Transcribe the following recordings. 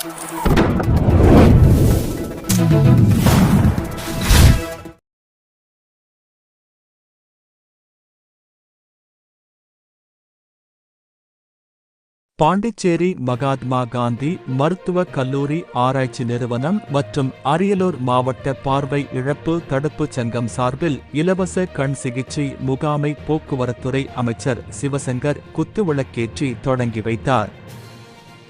பாண்டிச்சேரி மகாத்மா காந்தி மருத்துவக் கல்லூரி ஆராய்ச்சி நிறுவனம் மற்றும் அரியலூர் மாவட்ட பார்வை இழப்பு தடுப்புச் சங்கம் சார்பில் இலவச கண் சிகிச்சை முகாமை போக்குவரத்துறை அமைச்சர் சிவசங்கர் குத்துவிளக்கேற்றி தொடங்கி வைத்தார்.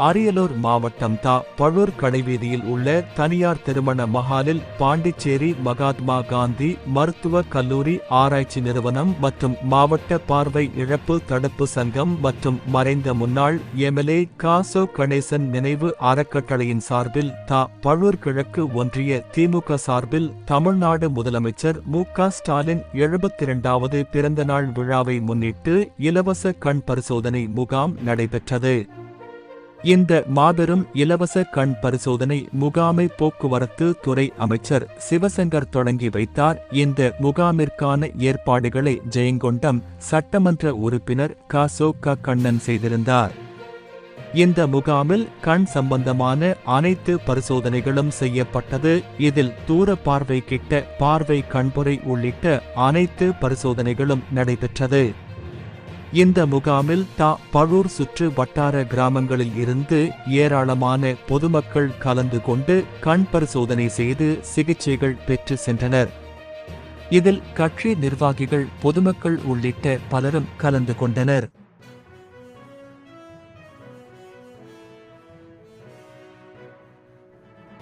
அரியலூர் மாவட்டம் தா பழூர் கடைவீதியில் உள்ள தனியார் திருமண மஹாலில் பாண்டிச்சேரி மகாத்மா காந்தி மருத்துவ கல்லூரி ஆராய்ச்சி நிறுவனம் மற்றும் மாவட்ட பார்வை இழப்பு தடுப்பு சங்கம் மற்றும் மறைந்த முன்னாள் எம்எல்ஏ காசோ கணேசன் நினைவு அறக்கட்டளையின் சார்பில் தா பழூர் கிழக்கு ஒன்றிய திமுக சார்பில் தமிழ்நாடு முதலமைச்சர் மு க ஸ்டாலின் எழுபத்தி இரண்டாவது பிறந்தநாள் விழாவை முன்னிட்டு இலவச கண் பரிசோதனை முகாம் நடைபெற்றது. இந்த மாபெரும் இலவச கண் பரிசோதனை முகாமை போக்குவரத்து துறை அமைச்சர் சிவசங்கர் தொடங்கி வைத்தார். இந்த முகாமிற்கான ஏற்பாடுகளை ஜெயங்கொண்டம் சட்டமன்ற உறுப்பினர் காசோ க கண்ணன் செய்திருந்தார். இந்த முகாமில் கண் சம்பந்தமான அனைத்து பரிசோதனைகளும் செய்யப்பட்டது. இதில் தூர பார்வை கிட்ட பார்வை கண்புரை உள்ளிட்ட அனைத்து பரிசோதனைகளும் நடைபெற்றது. இந்த முகாமில் தா பழூர் சுற்று வட்டார கிராமங்களில் இருந்து ஏராளமான பொதுமக்கள் கலந்து கொண்டு கண் பரிசோதனை செய்து சிகிச்சைகள் பெற்று சென்றனர். இதில் கட்சி நிர்வாகிகள் பொதுமக்கள் உள்ளிட்ட பலரும் கலந்து கொண்டனர்.